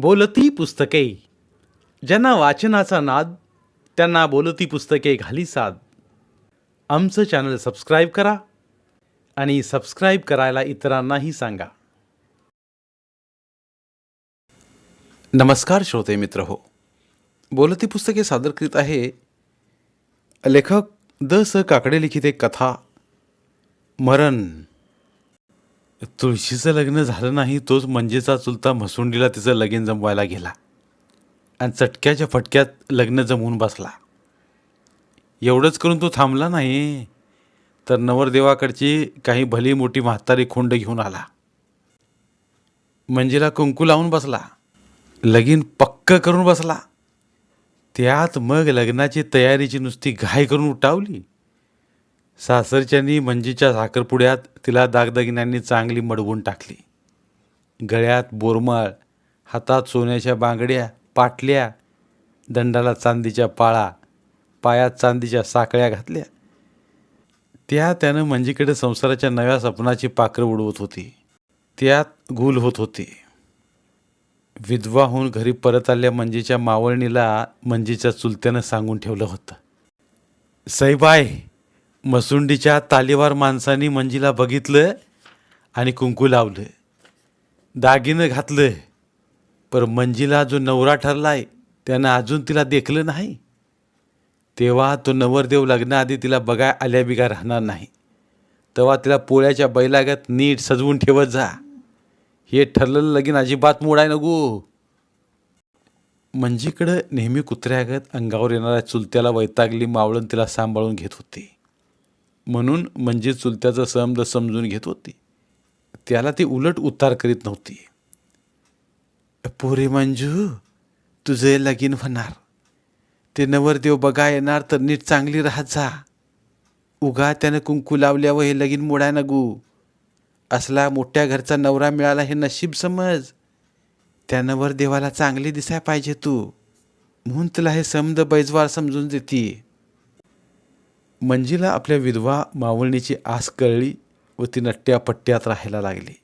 बोलती पुस्तके. ज्यांना वाचनाचा नाद त्यांना बोलती पुस्तके घाली साद. आमचं चॅनल सबस्क्राईब करा आणि सबस्क्राईब करायला इतरांनाही सांगा. नमस्कार श्रोते मित्र हो. बोलती पुस्तके सादर करीत आहे लेखक द स काकडे लिखित एक कथा मरण. तुळशीचं लग्न झालं नाही तोच मंजेचा चुलता म्हसुंडीला तिचं लगीन जमवायला गेला. आणि चटक्याच्या फटक्यात लग्न जमवून बसला. एवढंच करून तो थांबला नाही तर नवरदेवाकडची काही भली मोठी म्हातारी खोंड घेऊन आला. मंजेला कुंकू लावून बसला. लगीन पक्क करून बसला. त्यात मग लग्नाची तयारीची नुसती घाई करून उठावली. सासरच्यांनी मंजीच्या साखरपुड्यात तिला दागदागिन्यांनी चांगली मडवून टाकली. गळ्यात बोरमाळ हातात सोन्याच्या बांगड्या पाटल्या दंडाला चांदीच्या पाळा पायात चांदीच्या साखळ्या घातल्या. त्या त्यानं मंजीकडे संसाराच्या नव्या स्वप्नाची पाखरं उडवत होती. त्यात गुल होत होती. विधवा होऊन घरी परत आल्या मंजीच्या मावळणीला मंजीच्या चुलत्यानं सांगून ठेवलं होतं. सईबाई मसुंडीच्या तालीवार माणसांनी मंजीला बघितलं आणि कुंकू लावलं. दागिनं घातलं पर मंजीला जो नवरा ठरलाय त्यानं अजून तिला देखलं नाही. तेव्हा तो नवरदेव लग्नाआधी तिला बघाय आल्याबिगा राहणार नाही. तेव्हा तिला पोळ्याच्या बैलागत नीट सजवून ठेवत जा. हे ठरलेलं लगीन अजिबात मोडाय नको. मंजीकडं नेहमी कुत्र्यागत अंगावर येणाऱ्या चुलत्याला वैतागली मावळून तिला सांभाळून घेत होती. म्हणून म्हणजे चुलत्याचा समज समजून घेत होती. त्याला ती उलट उतार करीत नव्हती. पोरे मंजू तुझे लगीन होणार. ते नवरदेव बघा येणार तर नीट चांगली राहत जा. उगा त्यानं कुंकू लावल्यावर हे लगीन मोडाय नगू. असला मोठ्या घरचा नवरा मिळाला हे नशीब समज. त्या नवरदेवाला चांगली दिसाय पाहिजे तू. म्हणून तुला हे समद बैजवार समजून देते मंजीला आपल्या विधवा मावळणीची आस कळली व ती नट्ट्या पट्ट्यात राहायला लागली.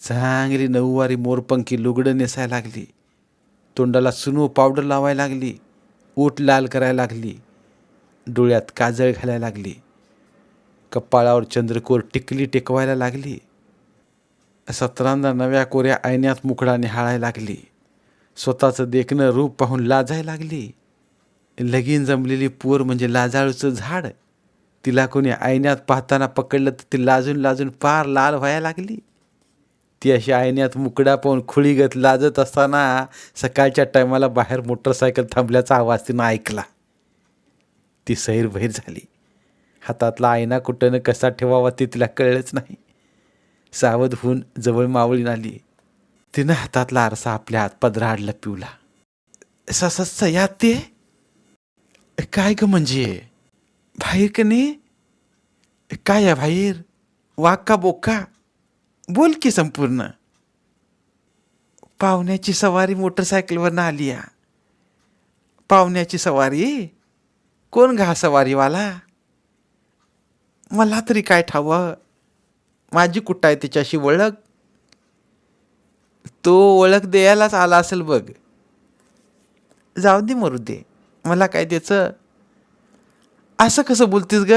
चांगली नऊवारी मोरपंखी लुगडं नेसायला लागली. तोंडाला सुनो पावडर लावायला लागली. ओट लाल करायला लागली. डोळ्यात काजळ घालायला लागली. कपाळावर चंद्रकोर टिकली टेकवायला लागली. सतरांदा नव्या कोऱ्या आयण्यात मुकडा निहाळायला लागली. स्वतःचं देखणं रूप पाहून लाजायला लागली. लगीन जमलेली पोर म्हणजे लाजाळूचं झाड तिला कोणी ऐन्यात पाहताना पकडलं तर ती लाजून लाजून पार लाल व्हायला लागली. ती अशी ऐन्यात मुकडा पाहून खुळीगत लाजत असताना सकाळच्या टायमाला बाहेर मोटरसायकल थांबल्याचा आवाज तिनं ऐकला. ती सैरभैर झाली. हातातला आयना कुठं कसा ठेवावा ते तिला कळलंच नाही. सावध होऊन जवळ मावळीन आली. तिनं हातातला आरसा आपल्या हात पदराडला पिवला. सस या ते काय ग म्हणजे? बाहेर का नाही? काय आहे बाहेर वाका बोका? बोल की संपूर्ण. पाहुण्याची सवारी मोटरसायकलवरनं आली या पाहुण्याची सवारी? कोण घा सवारीवाला? मला तरी काय ठावं? माझी कुठं आहे त्याच्याशी ओळख तो ओळख द्यायलाच आला असेल बघ. जाऊ दे मरू दे. मला काय द्यायचं? असं कसं बोलतीस ग?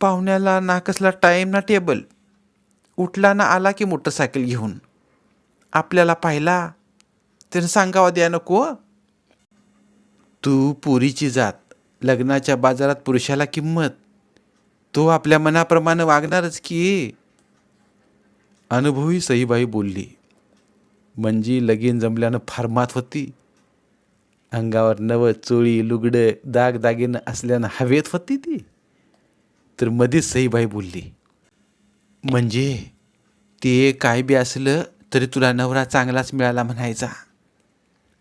पाहुण्याला ना कसला टाईम ना टेबल उठला ना आला की मोटरसायकल घेऊन. आपल्याला पाहिला. त्यानं सांगावा द्या नको तू पुरीची जात. लग्नाच्या बाजारात पुरुषाला किंमत. तो आपल्या मनाप्रमाणे वागणारच की. अनुभवी सईबाई बोलली म्हणजे लगीन जमल्यानं फार मात होती. अंगावर नवं चोळी लुगडं दाग दागिनं असल्यानं हवेत होती ती. तर मध्येच सईबाई बोलली म्हणजे ते काय बी असलं तरी तुला नवरा चांगलाच मिळाला म्हणायचा.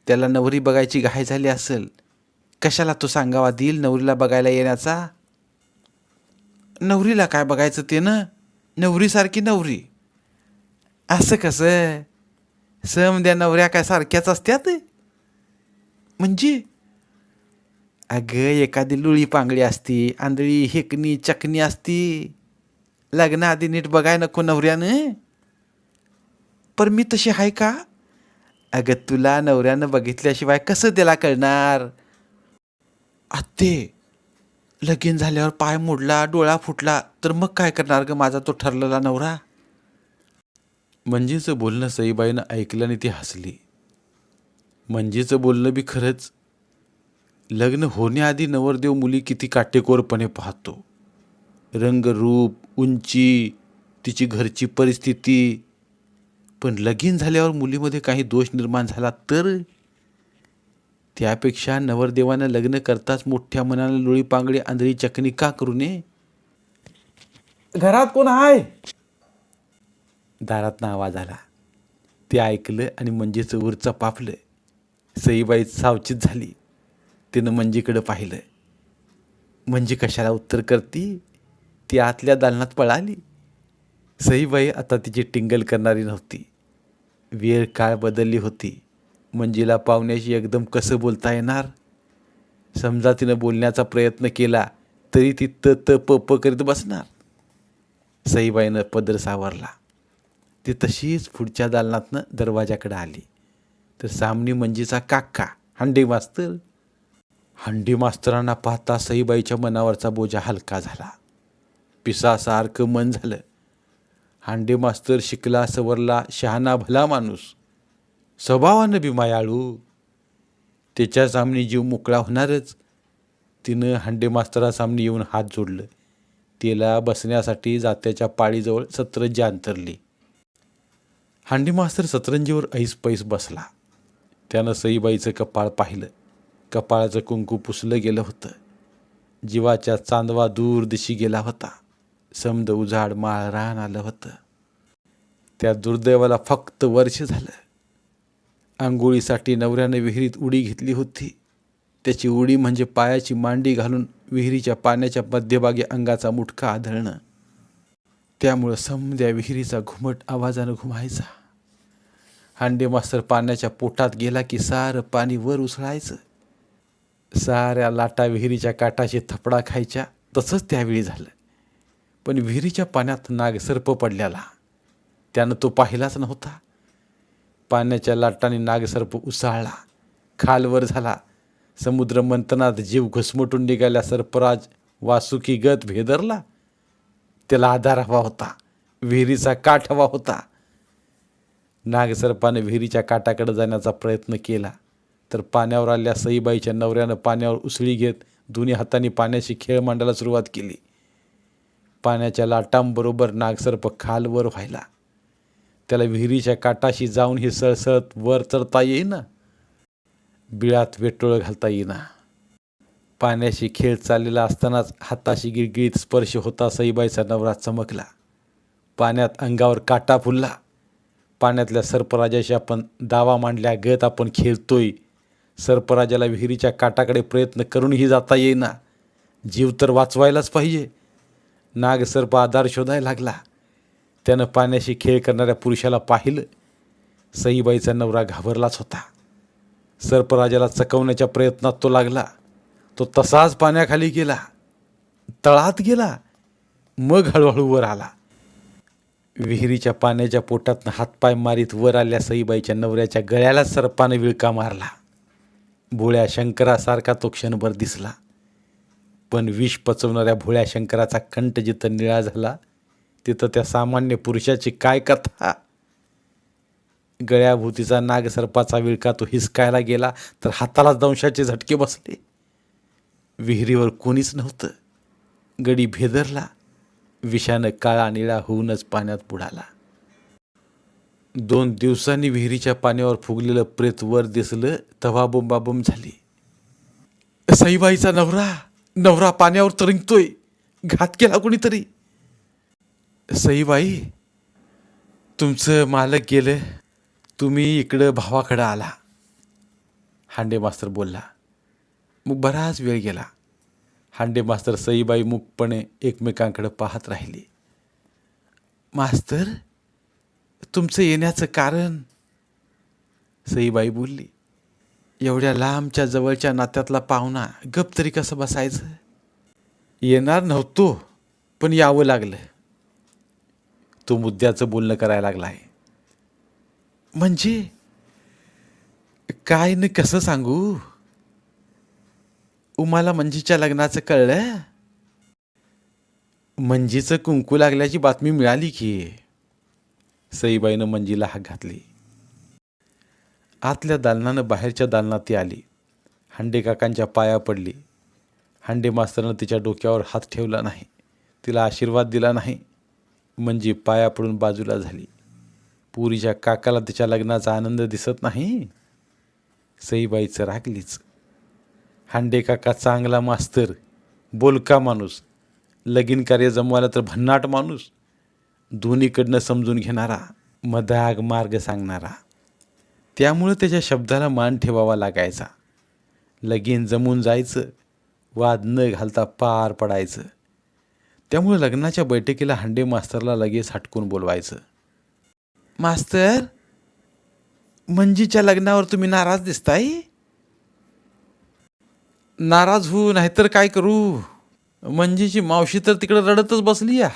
त्याला नवरी बघायची घाय झाली असेल कशाला तो सांगावा देईल नवरीला बघायला येण्याचा? नवरीला काय बघायचं ते ना? नवरीसारखी नवरी. असं कसं? सम द्या नवऱ्या काय सारख्याच असत्यात? म्हणजे अगं एखादी लुळी पांगडी असती आंधळी हेकणी चकणी असती लग्नाआधी नीट बघाय नको नवऱ्यानं पर मी तशी आहे का अगं तुला नवऱ्यानं बघितल्याशिवाय कसं त्याला कळणार आत्ते लगीन झाल्यावर पाय मोडला डोळा फुटला तर मग काय करणार ग माझा तो ठरलेला नवरा मंजीचं बोलणं सईबाईनं ऐकलं आणि ती हसली म्हणजेचं बोलणं बी खरंच. लग्न होण्याआधी नवरदेव मुली किती काटेकोरपणे पाहतो. रंग रूप उंची तिची घरची परिस्थिती. पण लगीन झाल्यावर मुलीमध्ये काही दोष निर्माण झाला तर? त्यापेक्षा नवरदेवानं लग्न करताच मोठ्या मनानं लोळी पांगडी आंधळी चकणी का करू नये? घरात कोण आहे? दारातनं आवाज आला. ते ऐकलं आणि म्हणजेच उरचं पापलं सईबाई सावचित झाली. तिनं मंजीकडं पाहिलं म्हणजे कशाला उत्तर करती? ती आतल्या दालनात पळाली. सईबाई आता तिची टिंगल करणारी नव्हती. वेळ काळ बदलली होती. मंजीला पाहुण्याशी एकदम कसं बोलता येणार? समजा तिनं बोलण्याचा प्रयत्न केला तरी ती त त प प करीत बसणार. सईबाईनं पदर सावरला. ती तशीच पुढच्या दालनातनं दरवाजाकडे आली. तर सामनी मंजीचा काका हंडी मास्तर. हंडी मास्तरांना पाहता सईबाईच्या मनावरचा बोजा हलका झाला. पिसासारखं मन झालं. हांडे मास्तर शिकला सवरला शहाणा भला माणूस. स्वभावानं बी मायाळू. त्याच्या सामने जीव मोकळा होणारच. तिनं हांडे मास्तरासामने येऊन हात जोडलं. तिला बसण्यासाठी जात्याच्या पाळीजवळ सतरंजी अंतरली. हांडी मास्तर सतरंजीवर ऐस पैस बसला. त्यानं सईबाईचं कपाळ पाहिलं. कपाळाचं कुंकू पुसलं गेलं होतं. जीवाच्या चांदवा दूर दिशी गेला होता. समद उजाड माळ रान आलं होतं. त्या दुर्दैवाला फक्त वर्ष झालं. आंघोळीसाठी नवऱ्यानं विहिरीत उडी घेतली होती. त्याची उडी म्हणजे पायाची मांडी घालून विहिरीच्या पाण्याच्या मध्यभागी अंगाचा मुटका आढळणं त्यामुळं समद्या विहिरीचा घुमट आवाजानं घुमायचा. हांडे मास्तर पाण्याच्या पोटात गेला की सारं पाणी वर उसळायचं. साऱ्या लाटा विहिरीच्या काटाशी थपडा खायच्या. तसंच त्यावेळी झालं. पण विहिरीच्या पाण्यात नागसर्प पडलेला. त्यानं तो पाहिलाच नव्हता. पाण्याच्या लाटाने नागसर्प उसाळला. खालवर झाला. समुद्र मंथनात जीव घुसमटून निघाल्या सर्पराज वासुकी गत भेदरला. त्याला आधार हवा होता. विहिरीचा काठ हवा होता. नागसर्पाने विहिरीच्या काठाकडे जाण्याचा प्रयत्न केला. तर पाण्यावर आल्या सईबाईच्या नवऱ्यानं पाण्यावर उसळी घेत दोन्ही हातांनी पाण्याशी खेळ मांडायला सुरुवात केली. पाण्याच्या लाटांबरोबर नागसर्प खालवर व्हायला. त्याला विहिरीच्या काटाशी जाऊन ही सळसळत वर चढता येईना. बिळात वेटोळ घालता येईना. पाण्याशी खेळ चाललेला असतानाच हाताशी गिरगिरीत स्पर्श होता सईबाईचा नवरा चमकला. पाण्यात अंगावर काटा फुलला. पाण्यातल्या सर्पराजाशी आपण दावा मांडल्या गत आपण खेळतोय. सर्पराजाला विहिरीच्या काटाकडे प्रयत्न करूनही जाता येईना. जीव तर वाचवायलाच पाहिजे. नागसर्प आधार शोधायला लागला. त्यानं पाण्याशी खेळ करणाऱ्या पुरुषाला पाहिलं. सईबाईचा नवरा घाबरलाच होता. सर्पराजाला चकवण्याच्या प्रयत्नात तो लागला. तो तसाच पाण्याखाली गेला. तळात गेला. मग हळूहळू वर आला. विहिरीच्या पाण्याच्या पोटातनं हातपाय मारीत वर आल्या सईबाईच्या नवऱ्याच्या गळ्याला सर्पानं विळका मारला. भोळ्या शंकरासारखा तो क्षणभर दिसला. पण विष पचवणाऱ्या भोळ्या शंकराचा कंठ जिथं निळा झाला तिथं त्या सामान्य पुरुषाची काय कथा? गळ्याभोवतीचा नागसर्पाचा विळका तो हिसकायला गेला तर हाताला दंशाचे झटके बसले. विहिरीवर कोणीच नव्हतं. गडी भेदरला. विषानं काळा निळा होऊनच पाण्यात बुडाला. दोन दिवसांनी विहिरीच्या पाण्यावर फुगलेलं प्रेत वर दिसलं तवा बोंबाबोंब झाली. सईबाईचा नवरा नवरा पाण्यावर तरंगतोय घात केला कोणीतरी. सईबाई तुमचं मालक गेलं तुम्ही इकडं भावाकडं आला. हांडे मास्तर बोलला मग बराच वेळ गेला. हांडे मास्तर सईबाई मुकपणे एकमेकांकडे पाहत राहिली. मास्तर तुमचं येण्याचं कारण? सईबाई बोलली एवढ्या लांबच्या जवळच्या नात्यातला पाहुणा गप तरी कसं बसायचं? येणार नव्हतो पण यावं लागलं. तो मुद्द्याचं बोलणं करायला लागला आहे म्हणजे काय न कसं सांगू? उमाला मंजीच्या लग्नाचं कळलं मंजीचं कुंकू लागल्याची बातमी मिळाली की. सईबाईनं मंजीला हाक घातली. आतल्या दालनानं बाहेरच्या दालनात ती आली. हांडे काकांच्या पाया पडली. हांडे मास्तरनं तिच्या डोक्यावर हात ठेवला नाही. तिला आशीर्वाद दिला नाही. मंजी पाया पडून बाजूला झाली. पुरीच्या काकाला तिच्या लग्नाचा आनंद दिसत नाही. सईबाईचं रागलीच. हांडे काका चांगला मास्तर बोलका माणूस लगीन कार्य जमवायला तर भन्नाट माणूस दोन्हीकडनं समजून घेणारा मदाग मार्ग सांगणारा. त्यामुळं त्याच्या शब्दाला मान ठेवावा लागायचा. लगीन जमून जायचं वाद न घालता पार पडायचं. त्यामुळे लग्नाच्या बैठकीला हांडे मास्तरला लगेच हटकून बोलवायचं. मास्तर मंजीच्या लग्नावर तुम्ही नाराज दिसताय? नाराज होऊ नाहीतर काय करू? मंजीची मावशी तर तिकडे रडतच बसली या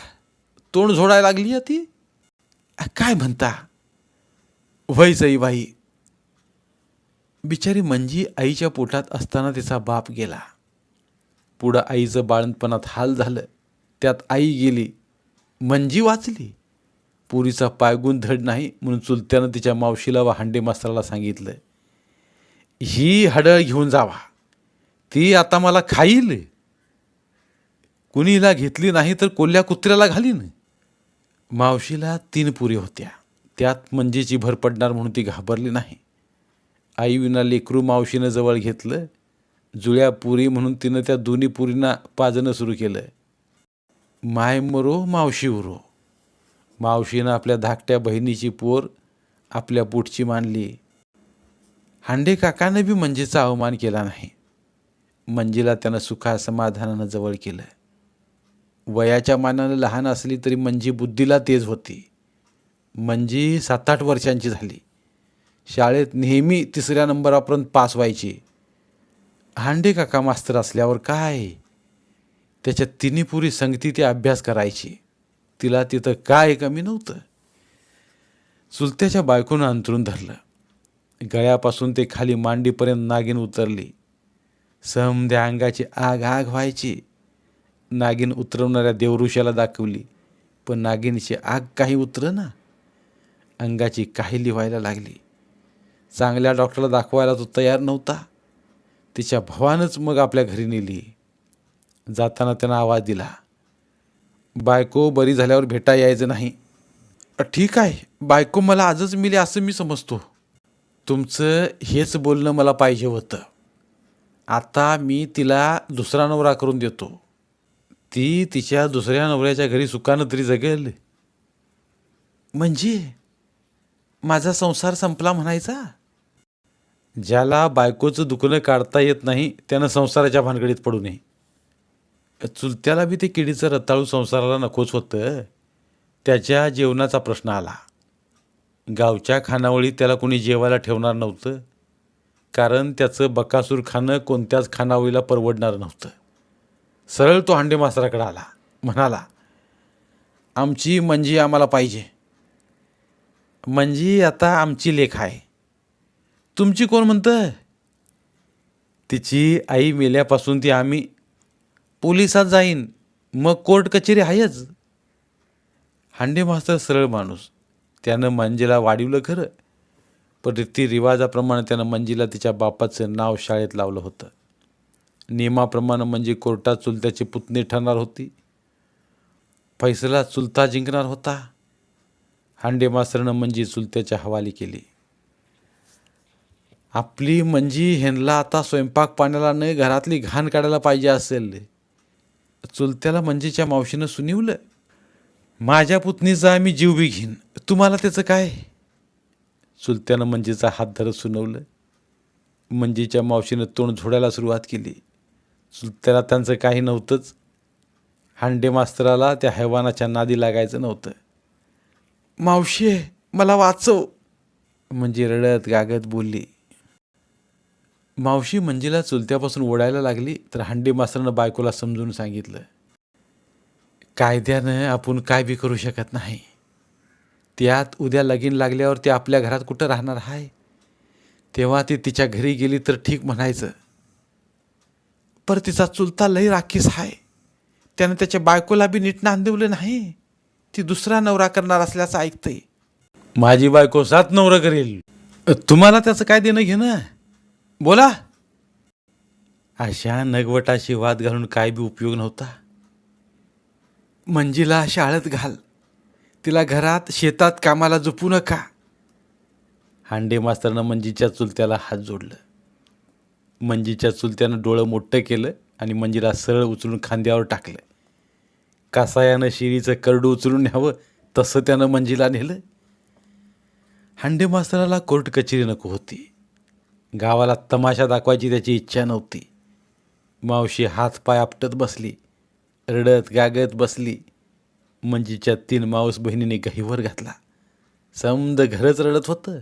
तोंड झोडायला लागली या ती. काय म्हणता? वय बाई. बिचारी मंजी आईच्या पोटात असताना तिचा बाप गेला. पुढं आईचं बाळणपणात हाल झालं. त्यात आई गेली. मंजी वाचली. पुरीचा पायगुण धड नाही म्हणून चुलत्यानं तिच्या मावशीला व हांडे मास्तराला सांगितलं ही हडळ घेऊन जावा. ती आता मला खाईल कुणीला घेतली नाही तर कोल्ह्या कुत्र्याला घालीन मावशीला तीन पुरी होत्या. त्यात मंजेची भर पडणार म्हणून ती घाबरली नाही. आई विना लेकरू मावशीनं जवळ घेतलं. जुळ्या पुरी म्हणून तिनं त्या दोन्ही पुरींना पाजणं सुरू केलं. माय मरो मावशी उरो. मावशीनं आपल्या धाकट्या बहिणीची पोर आपल्या पोटची मानली. हांडे काकानं बी मंजीचा अवमान केला नाही. मंजीला त्यानं सुखा समाधानानं जवळ केलं वयाच्या मानानं लहान असली तरी मंजी बुद्धीला तेज होती. मंजी सात आठ वर्षांची झाली. शाळेत नेहमी तिसऱ्या नंबरापर्यंत पास व्हायची. हांडे काका मास्तर असल्यावर काय? त्याच्या तिन्ही पुरी संगती ती अभ्यास करायची. तिला तिथं काय कमी नव्हतं. चुलत्याच्या बायकोनं अंतरून धरलं. गळ्यापासून ते खाली मांडीपर्यंत नागिन उतरली. समध्या अंगाची आग आग व्हायची. नागिन उतरवणाऱ्या देवऋषाला दाखवली पण नागिनीची आग काही उतरना. अंगाची काहिली व्हायला लागली. चांगल्या डॉक्टरला दाखवायला तो तयार नव्हता. तिच्या भावानंच मग आपल्या घरी नेली. जाताना त्यानं आवाज दिला बायको बरी झाल्यावर भेटा यायचं नाही. ठीक आहे. बायको मला आजच मिली असं मी समजतो. तुमचं हेच बोलणं मला पाहिजे होतं. आता मी तिला दुसरा नवरा करून देतो. ती तिच्या दुसऱ्या नवऱ्याच्या घरी सुखानं तरी जगेल. म्हणजे माझा संसार संपला म्हणायचा? ज्याला बायकोचं दुखणं काढता येत नाही त्यानं संसाराच्या भानगडीत पडू नये. चुलत्याला बी ते किडीचं रताळू संसाराला नकोच होतं. त्याच्या जेवणाचा प्रश्न आला. गावच्या खानावळीत त्याला कोणी जेवायला ठेवणार नव्हतं. कारण त्याचं बकासूर खाणं कोणत्याच खानावळीला परवडणार नव्हतं. सरळ तो हांडे मास्तराकडे आला म्हणाला आमची मंजी आम्हाला पाहिजे. मंजी आता आमची लेख आहे. तुमची कोण म्हणतं? तिची आई मेल्यापासून ती आम्ही पोलिसात जाईन. मग कोर्ट कचेरी आहेच. हांडे मास्तर सरळ माणूस त्यानं मंजीला वाढवलं खरं. पण रीतिरिवाजाप्रमाणे त्यानं मंजीला तिच्या बापाचं नाव शाळेत लावलं होतं. नियमाप्रमाणे म्हणजे कोर्टात चुलत्याची पुतणी ठरणार होती. फैसला चुलता जिंकणार होता. हांडे मास्तरनं मंजी म्हणजे चुलत्याच्या हवाली केली. आपली मंजी ह्यांना आता स्वयंपाक पाण्याला न घरातली घाण काढायला पाहिजे असेल. चुलत्याला मंजीच्या मावशीनं सुनिवलं. माझ्या पुतणीचा आम्ही जीव बी घेईन. तुम्हाला त्याचं काय? चुलत्यानं मंजीचा हात धरत सुनवलं. मंजीच्या मावशीनं तोंड झोडायला सुरुवात केली. चुलत्याला त्यांचं काही नव्हतंच. हांडे मास्तराला त्या हैवानाच्या नादी लागायचं नव्हतं. मावशी मला वाचव. म्हणजे रडत गागत बोलली. मावशी मंजीला चुलत्यापासून ओढायला लागली तर हांडे मास्तरानं बायकोला समजून सांगितलं. कायद्यानं आपण काय बी करू शकत नाही. त्यात उद्या लगीन लागल्यावर ती आपल्या घरात कुठं राहणार आहे तेव्हा ती तिच्या घरी गेली तर ठीक म्हणायचं. पर तिचा चुलता लई राखीस आहे त्यानं त्याच्या बायकोला बी नीट नांदिवलं नाही. ती दुसरा नवरा करणार असल्याचं ऐकतंय. माझी बायको सात नवरा करेल. तुम्हाला त्याचं काय देणं घेणं? बोला. अशा नगवटाशी वाद घालून काय बी उपयोग नव्हता. मंजीला शाळेत घाल. तिला घरात शेतात कामाला झोपू नका. हांडे मास्तरनं मंजीच्या चुलत्याला हात जोडलं. मंजीच्या चुलत्यानं डोळं मोठं केलं आणि मंजीला सरळ उचलून खांद्यावर टाकलं. कासायानं शिरीचं करडू उचलून न्यावं तसं त्यानं मंजीला नेलं. हांडे मास्तराला कोर्ट कचेरी नको होती. गावाला तमाशा दाखवायची त्याची इच्छा नव्हती. मावशी हात पाय आपटत बसली रडत गागत बसली म्हणजे मंजीच्या तीन मावस बहिणीने गहीवर घातला समद घरच रडत होतं.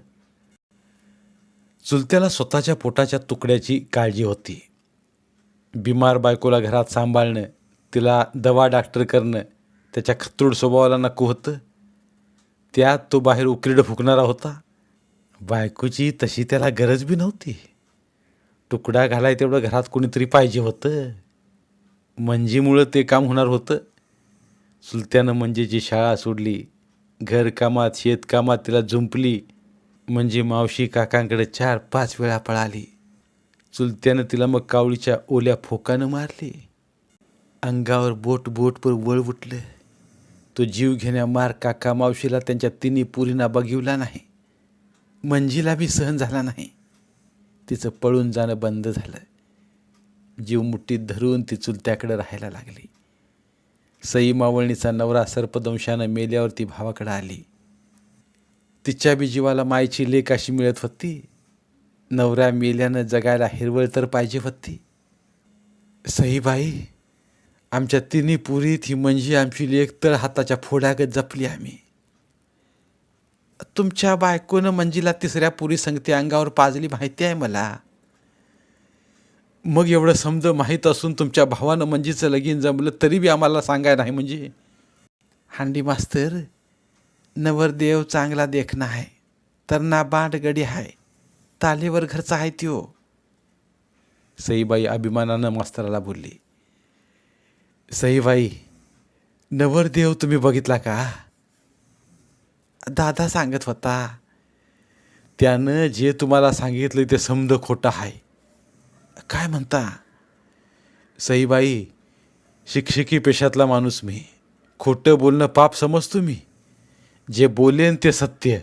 चुलत्याला स्वतःच्या पोटाच्या तुकड्याची काळजी होती. बिमार बायकोला घरात सांभाळणं तिला दवा डॉक्टर करणं त्याच्या खतरूड स्वभावाला नको होतं. त्यात तो बाहेर उकिरडं फुकणारा होता. बायकोची तशी त्याला गरज बी नव्हती. तुकडा घालाय तेवढं घरात कोणीतरी पाहिजे होतं. म्हणजेमुळं ते काम होणार होतं. चुलत्यानं म्हणजे जी शाळा सोडली घरकामात शेतकामात तिला झुंपली म्हणजे मावशी काकांकडे चार पाच वेळा पळाली. चुलत्यानं तिला मग कावळीच्या ओल्या फोकानं मारली. अंगावर बोट बोटभर वळ उठलं. तो जीव घेण्या मार काका मावशीला त्यांच्या तिन्ही पुरींना बघिवला नाही. मंजीला बी सहन झाला नाही. तिचं पळून जाणं बंद झालं. जीव मुठीत धरून ती चुलत्याकडे राहायला लागली. सई मावळणीचा नवरा सर्पदंशानं मेल्यावर ती भावाकडे आली. तिच्या बी जीवाला मायची लेख अशी मिळत होती. नवऱ्या मेल्यानं जगायला हिरवळ तर पाहिजे होती. सईबाई आमच्या तिन्ही पुरीत ही म्हणजे आमची लेख तळ हाताच्या फोड्यागत जपली आम्ही. तुमच्या बायकोनं मंजीला तिसऱ्या पुरी संगती अंगावर पाजली माहिती आहे मला. मग एवढं समज माहीत असून तुमच्या भावानं मंजीचं लगीन जमलं तरी बी आम्हाला सांगाय नाही म्हणजे? हांडी मास्तर नवरदेव चांगला देखणा आहे तरणा बांड गडी आहे तालीवर घरचा आहे त्यो. सईबाई अभिमानानं मास्तराला बोलली सईबाई नवरदेव तुम्ही बघितला का? दादा सांगत होता. त्यानं जे तुम्हाला सांगितलं ते समज खोटं आहे काय म्हणता? सईबाई शिक्षकी पेशातला माणूस मी. खोटं बोलणं पाप समजतो मी. जे बोलेन ते सत्य.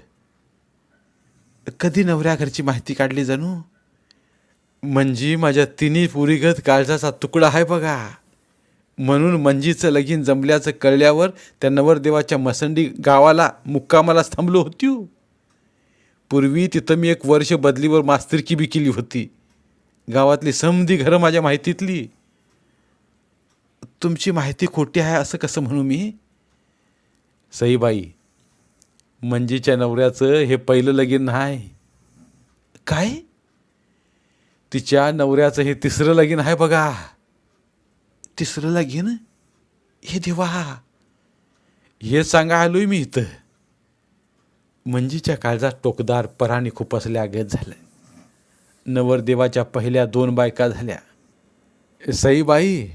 कधी नवऱ्या घरची माहिती काढली जाणू? म्हणजे माझ्या तिन्ही पुरीगत काळजाचा तुकडा आहे बघा. म्हणून मंजीचं लगीन जमल्याचं कळल्यावर त्या नवरदेवाच्या मसंडी गावाला मुक्कामाला थांबलो होती पूर्वी तिथं मी एक वर्ष बदलीवर मास्तरकी बी केली होती. गावातली समधी घरं माझ्या माहितीतली. तुमची माहिती खोटी आहे असं कसं म्हणू मी? सईबाई मंजीच्या नवऱ्याचं हे पहिलं लगीन नाही. काय? तिच्या नवऱ्याचं हे तिसरं लगीन आहे बघा. तिसरं लगीन? हे देवा. हे सांगा आलोय मी इथं. मंजीच्या काळजात टोकदार पराणी खुपसल्या गत झालं नवरदेवाच्या पहिल्या दोन बायका झाल्या. सईबाई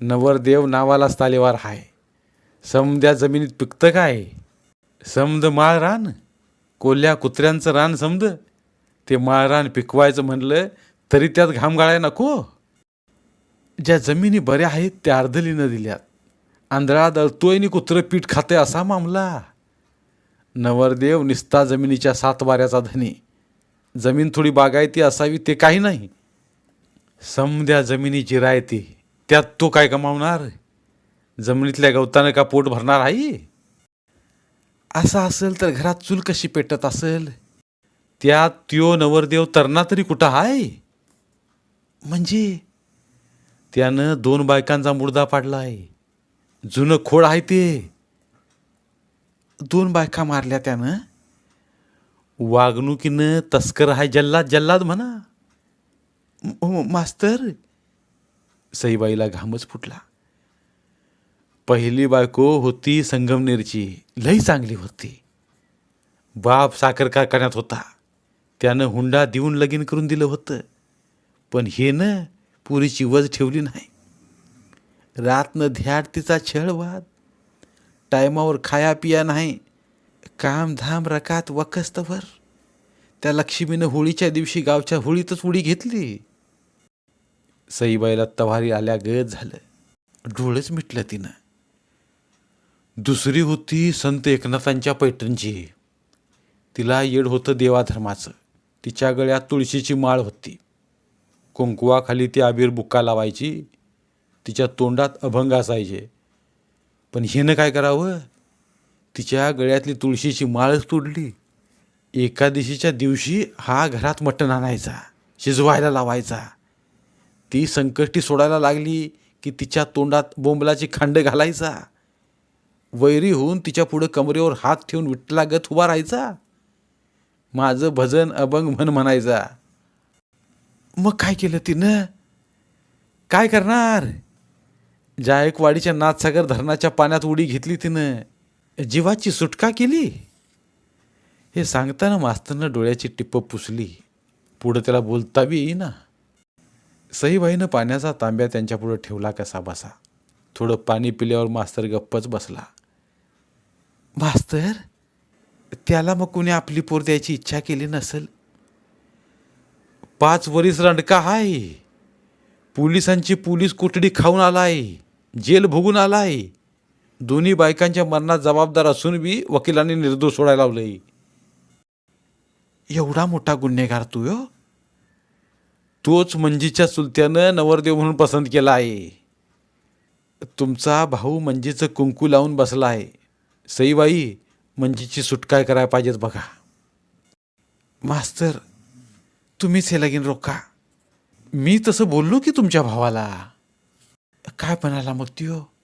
नवरदेव नावालाच तालेवार आहे समद्या जमिनीत पिकतं काय? समद माळ रान? कोल्ह्या कुत्र्यांचं रान समद ते माळ रान पिकवायचं म्हणलं तरी त्यात घाम गाळाय नको. ज्या जमिनी बऱ्या आहेत त्या अर्धलीनं दिल्यात. आंधळा दळतोय आणि कुत्रं पीठ खाते असा मामला. नवरदेव निस्ता जमिनीच्या सात वाऱ्याचा धनी. जमीन थोडी बागायती असावी ते काही नाही. समद्या जमिनीची रायती त्यात तो काय कमावणार? जमिनीतल्या गवतानं का पोट भरणार आहे असं असेल तर घरात चूल कशी पेटत असेल? त्यात त्यो नवरदेव तरणा तरी कुठं आहे म्हणजे त्यानं दोन बायकांचा मुर्दा पाडलाय जुनं खोड आहे ते. दोन बायका मारल्या त्यानं. वागणुकीनं तस्कर हाय जल्लाद जल्लाद म्हणा. मास्तर सईबाईला घामच फुटला. पहिली बायको होती संगमनेरची लई चांगली होती. बाप साखर कारखान्यात होता. त्यानं हुंडा देऊन लगीन करून दिलं होतं. पण हे न पुरीची वज ठेवली नाही. रातनं ध्याड तिचा छळवाद टायमावर खाया पिया नाही. कामधाम रकात वकस्तवर त्या लक्ष्मीनं होळीच्या दिवशी गावच्या होळीतच उडी घेतली. सईबाईला तवारी आल्या गत झालं. डोळेच मिटलं तिनं. दुसरी होती संत एकनाथांच्या पैठणची. तिला येड होतं देवाधर्माचं. तिच्या गळ्यात तुळशीची माळ होती. कुंकुवाखाली ती आबीर बुक्का लावायची. तिच्या तोंडात अभंग असायचे. पण हिनं काय करावं? तिच्या गळ्यातली तुळशीची माळच तोडली एकादशीच्या दिवशी हा घरात मटण आणायचा शिजवायला लावायचा. ती संकष्टी सोडायला लागली की तिच्या तोंडात बोंबलाची खांड घालायचा. वैरी होऊन तिच्या पुढं कमरेवर हात ठेवून विठ्ठलागत उभा राहायचा. माझं भजन अभंग म्हण म्हणायचा. मग काय केलं तिनं? काय करणार? जायकवाडीच्या नाथसागर धरणाच्या पाण्यात उडी घेतली तिनं. जीवाची सुटका केली. हे सांगताना मास्तरनं डोळ्याची टिप्प पुसली. पुढं त्याला बोलता बी येईना. सईबाईनं पाण्याचा तांब्या त्यांच्यापुढं ठेवला कसा बसा. थोडं पाणी पिल्यावर मास्तर गप्पच बसला. मास्तर त्याला मग कुणी आपली पोर द्यायची इच्छा केली नसेल? पाच वरीस रंडका आहे पोलिसांची पोलीस कोठडी खाऊन आलाय. जेल भोगून आलाय. दोन्ही बायकांच्या मरणात जबाबदार असून बी वकिलांनी निर्दोष सोडायला लावलंय. एवढा मोठा गुन्हेगार तू यो तोच मंजीच्या चुलत्यानं नवरदेव म्हणून पसंत केला आहे. तुमचा भाऊ मंजीचं कुंकू लावून बसला आहे. सईबाई मंजीची सुटकाय करायला पाहिजेत बघा. मास्तर तुम्हीच हे लगीन रोखा. मी तसं बोललो की तुमच्या भावाला? काय म्हणाला मग त्यो?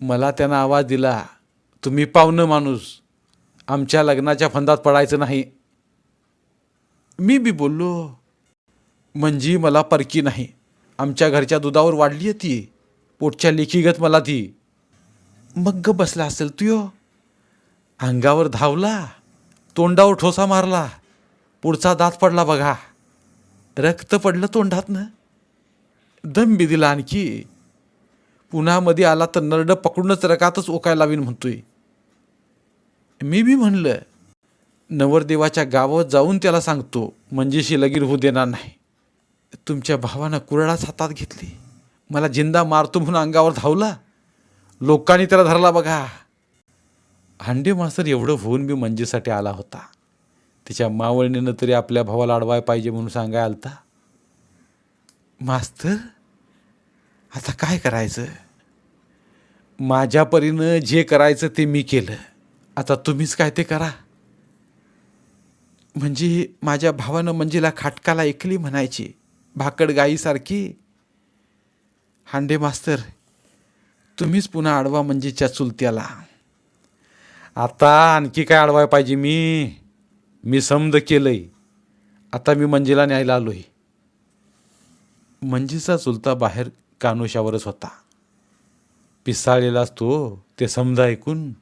मला त्यानं आवाज दिला तुम्ही पाहुणं माणूस आमच्या लग्नाच्या फंदात पडायचं नाही. मी बी बोललो म्हणजे मला परकी नाही आमच्या घरच्या दुधावर वाढली आहे ती पोटच्या लेखीगत मला ती. मग ग बसला असेल तुयो अंगावर धावला तोंडावर ठोसा मारला पुढचा दात पडला बघा. रक्त पडलं तोंडातनं. दम बी दिला आणखी. पुन्हा मध्ये आला तर नरड पकडूनच रकातच ओकायला लावीन म्हणतोय. मी बी म्हणलं नवरदेवाच्या गावात जाऊन त्याला सांगतो म्हणजेशी लगीर होऊ देणार नाही. तुमच्या भावानं कुरडाच हातात घेतली. मला जिंदा मारतो म्हणून अंगावर धावला. लोकांनी त्याला धरला बघा. हांडे मास्तर एवढं होऊन मी मंजेसाठी आला होता. तिच्या मावळणीनं तरी आपल्या भावाला अडवाय पाहिजे म्हणून सांगाय आलता. मास्तर आता काय करायचं? माझ्या परीनं जे करायचं ते मी केलं. आता तुम्हीच काय ते करा. म्हणजे माझ्या भावानं मंजीला खाटकाला ऐकली म्हणायची भाकड गाईसारखी. हांडे मास्तर तुम्हीच पुन्हा आडवा मंजीच्या चुलत्याला. आता आणखी काय आडवाय पाहिजे मी? मी समद केलंय. आता मी मंजीला न्यायला आलोय. मंजीचा चुलता बाहेर कानुशावरच होता. पिसाळलेलाच तो ते समजा ऐकून.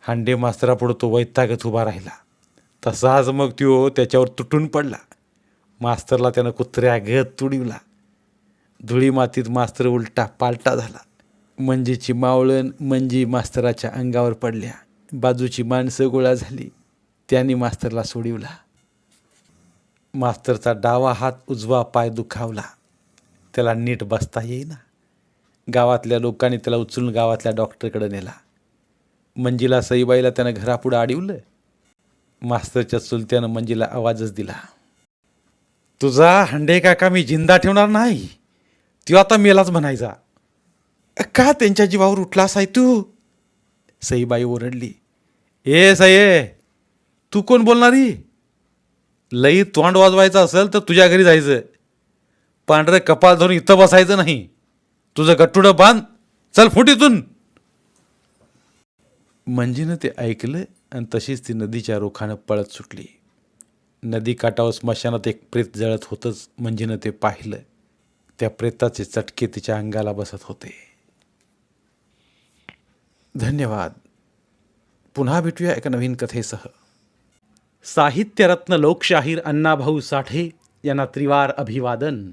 हांडे मास्तरापुढं तो वैतागत उभा राहिला. तसाच मग त्यो त्याच्यावर तुटून पडला. मास्तरला त्यानं कुत्र्या गत तुडिवला. धुळी मातीत मास्तर उलटा पालटा झाला. मंजीची मावळण मंजी मास्तराच्या अंगावर पडल्या. बाजूची माणसं गोळा झाली. त्यांनी मास्तरला सोडिवला. मास्तरचा डावा हात उजवा पाय दुखावला. त्याला नीट बसता येईना. गावातल्या लोकांनी त्याला उचलून गावातल्या डॉक्टरकडे नेला. मंजीला सईबाईला त्यानं घरापुढं अडवलं मास्तरच्या चुलत्यानं मंजीला आवाजच दिला. तुझा हंडे काका मी जिंदा ठेवणार नाही. तो आता मेलाच म्हणायचा. का त्यांच्या जीवावर उठलास आहे तू? सईबाई ओरडली. ए सये तू कोण बोलणारी? लई तोंड वाजवायचं असेल तर तुझ्या घरी जायचं. पांढरं कपाळ धरून इथं बसायचं नाही. तुझं गट्टुडं बांध चल फुटीतून. मंजीनं ते ऐकलं आणि तशीच ती नदीच्या रोखानं पळत सुटली. नदी काठावर स्मशानात एक प्रेत जळत होतंच मंजीनं ते पाहिलं. त्या प्रेताचे चटके तिच्या अंगाला बसत होते. धन्यवाद. पुन्हा भेटूया एका नवीन कथेसह. साहित्यरत्न लोकशाहीर अण्णाभाऊ साठे यांना त्रिवार अभिवादन.